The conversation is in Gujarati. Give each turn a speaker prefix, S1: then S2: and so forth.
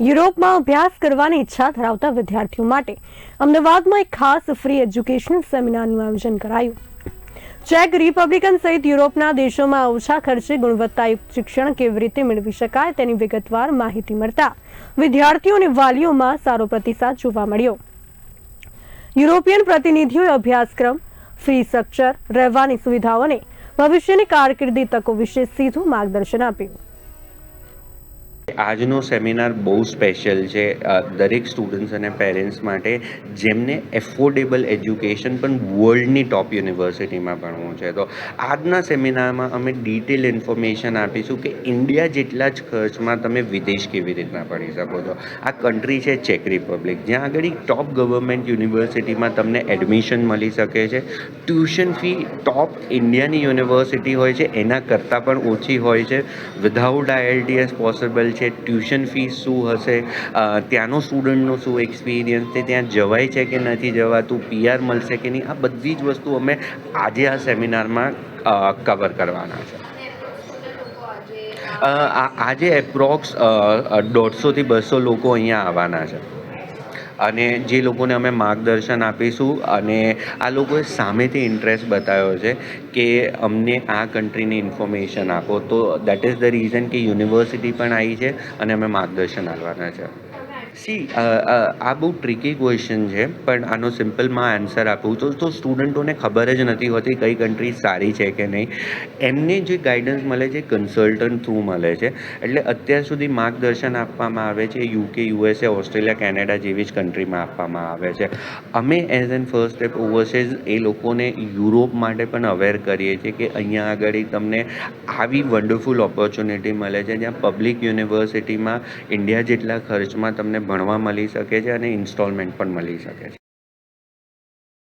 S1: યુરોપમાં અભ્યાસ કરવાની ઈચ્છા ધરાવતા વિદ્યાર્થીઓ માટે અમદાવાદમાં એક ખાસ ફ્રી એજ્યુકેશન સેમિનારનું આયોજન કરાયું. ચેક રિપબ્લિકન સહિત યુરોપના દેશોમાં ઓછા ખર્ચે ગુણવત્તાયુક્ત શિક્ષણ કેવી રીતે મેળવી શકાય તેની વિગતવાર માહિતી મળતા વિદ્યાર્થીઓ અને વાલીઓમાં સારો પ્રતિસાદ જોવા મળ્યો. યુરોપિયન પ્રતિનિધિઓએ અભ્યાસક્રમ ફી સ્ટ્રક્ચર રહેવાની સુવિધાઓ અને ભવિષ્યની કારકિર્દી તકો વિશે સીધું માર્ગદર્શન આપ્યું.
S2: આજનો સેમિનાર બહુ સ્પેશિયલ છે દરેક સ્ટુડન્ટ્સ અને પેરેન્ટ્સ માટે, જેમને એફોર્ડેબલ એજ્યુકેશન પણ વર્લ્ડની ટોપ યુનિવર્સિટીમાં ભણવું છે. તો આજના સેમિનારમાં અમે ડિટેલ ઇન્ફોર્મેશન આપીશું કે ઇન્ડિયા જેટલા જ ખર્ચમાં તમે વિદેશ કેવી રીતના ભણી શકો છો. આ કન્ટ્રી છે ચેક રિપબ્લિક જ્યાં આગળ ટોપ ગવર્મેન્ટ યુનિવર્સિટીમાં તમને એડમિશન મળી શકે છે. ટ્યુશન ફી ટોપ ઇન્ડિયાની યુનિવર્સિટી હોય છે, એના કરતાં પણ ઓછી હોય છે. વિધાઉટ આઈએલટીએસ પોસિબલ છે ટ્યુશન ફી શું હશે ત્યાંનો સ્ટુડન્ટનો શું એક્સપિરિયન્સ છે, ત્યાં જવાય છે કે નથી જવાતું પીઆર મળશે કે નહીં, આ બધી જ વસ્તુ અમે આજે આ સેમિનારમાં કવર કરવાના છે. આજે એપ્રોક્સ દોઢસોથી બસો લોકો અહીંયા આવવાના છે. અને જે લોકોને અમે માર્ગદર્શન આપીશું અને આ લોકોએ સામેથી ઇન્ટરેસ્ટ બતાવ્યો છે કે અમને આ કન્ટ્રીની ઇન્ફોર્મેશન આપો. તો દેટ ઇઝ ધ રીઝન કે યુનિવર્સિટી પણ આવી છે અને અમે માર્ગદર્શન આપવાના છે. સી આ બહુ ટ્રિકી ક્વેશ્ચન છે, પણ આનો સિમ્પલમાં આન્સર આપું તો તો સ્ટુડન્ટોને ખબર જ નથી હોતી કઈ કન્ટ્રી સારી છે કે નહીં. એમને જે ગાઈડન્સ મળે છે કન્સલ્ટન્ટ થ્રુ મળે છે. એટલે અત્યાર સુધી માર્ગદર્શન આપવામાં આવે છે યુકે યુએસએ ઓસ્ટ્રેલિયા કેનેડા જેવી જ કન્ટ્રીમાં આપવામાં આવે છે. અમે as an first step overseas એ લોકોને યુરોપ માટે પણ અવેર કરીએ છીએ કે અહીંયા આગળ તમને આવી વન્ડરફુલ ઓપોર્ચ્યુનિટી મળે છે, જ્યાં પબ્લિક યુનિવર્સિટીમાં ઇન્ડિયા જેટલા ખર્ચમાં તમને ભણવા મળી શકે છે અને ઇન્સ્ટોલમેન્ટ પણ મળી શકે છે.